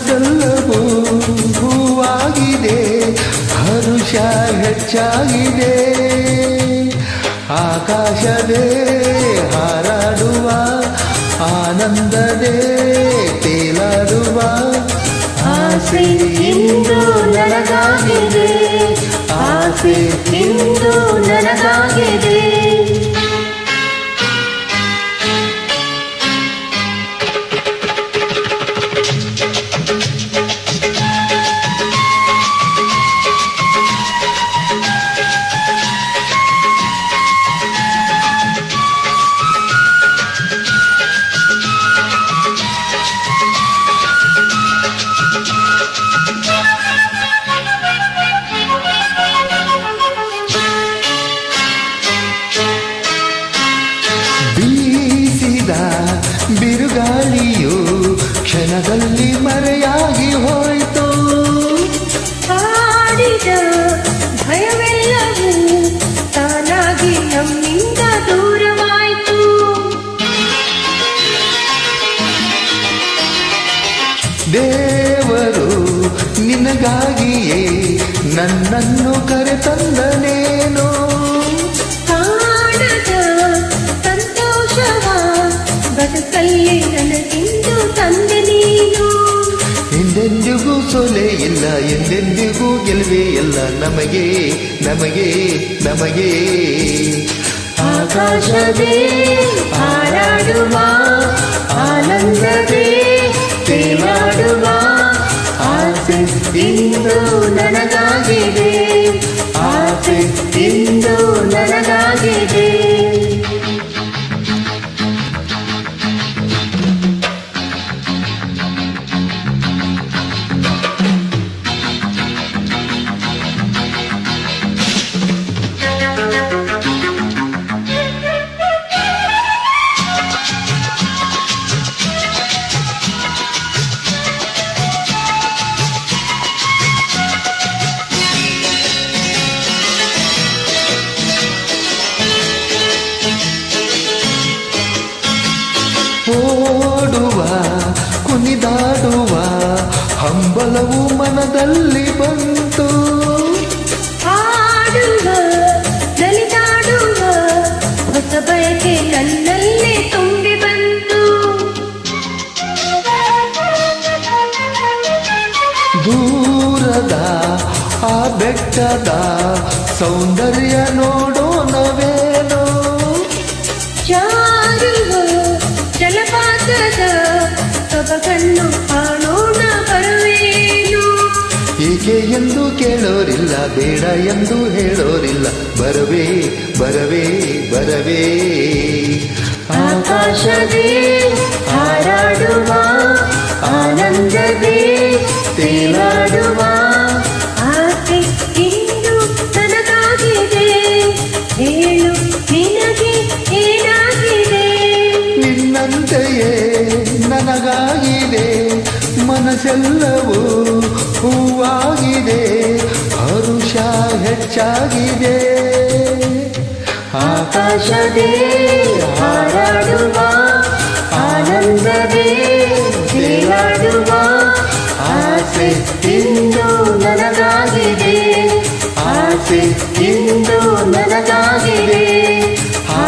ಮನಸ್ಸೆಲ್ಲವೂ ಹೂವಾಗಿದೆ ಹರುಷ ಹೆಚ್ಚಾಗಿದೆ. ಆಕಾಶದೇ ಹಾರಾಡುವ ಆನಂದದೇ ತೇಲಾಡುವ. ಆಸೆ ಇಂದು ನನಗಾಗಿದೆ ಆಸೆ ಇಂದು ನನಗಾಗಿದೆ. ದೇವರು ನಿನಗಾಗಿಯೇ ನನ್ನನ್ನು ಕರೆತಂದನೇನು? ಕಾಣದ ಸಂತೋಷವ ಬದುಕಲ್ಲಿ ನನಗಿಂದು ತಂದೆ ನೀನು. ಎಂದೆಂದಿಗೂ ಸೊಲೆ ಇಲ್ಲ ಎಂದೆಂದಿಗೂ ಗೆಲುವೆ ಇಲ್ಲ. ನಮಗೆ ನಮಗೆ ನಮಗೆ. ಆಕಾಶವೇ ಹಾರಾಡುವ ಆನಂದವೇ ಇಂದು ನನಗಾಗಿದೆ. ಆಸೆ ಇಂದು ನನಗಾಗಿದೆ. ಹಂಬಲವು ಮನದಲ್ಲಿ ಬಂತು. ಹಾಡುವ ನಲಿದಾಡುವ ಹೊಸ ಬಯಕೆ ನನ್ನಲ್ಲಿ ತುಂಬಿ ಬಂತು. ದೂರದ ಆ ಬೆಟ್ಟದ ಸೌಂದರ್ಯ ನೋಡೋಣವೇನೋ ಜಾರುವ ಜಲಪಾತದ ಸೊಬಗನ್ನು ಎಂದು ಕೇಳೋರಿಲ್ಲ ಬೇಡ ಎಂದು ಹೇಳೋರಿಲ್ಲ. ಬರವೇ ಬರವೇ ಬರವೇ. ಆಕಾಶವೇ ಹಾರಾಡುವ ಆನಂದವೇ. ಮನಸ್ಸೆಲ್ಲವೂ ಹೂವಾಗಿದೆ, ಹರುಷ ಹೆಚ್ಚಾಗಿದೆ. ಆಕಾಶದೇ ಹಾರಾಡುವ, ಆನಂದವೇ ತೇಲಾಡುವ ಆಸೆ ಇಂದು ನನಗಾಗಿದೆ, ಆಸೆ ಇಂದು ನನಗಾಗಿದೆ. ಆ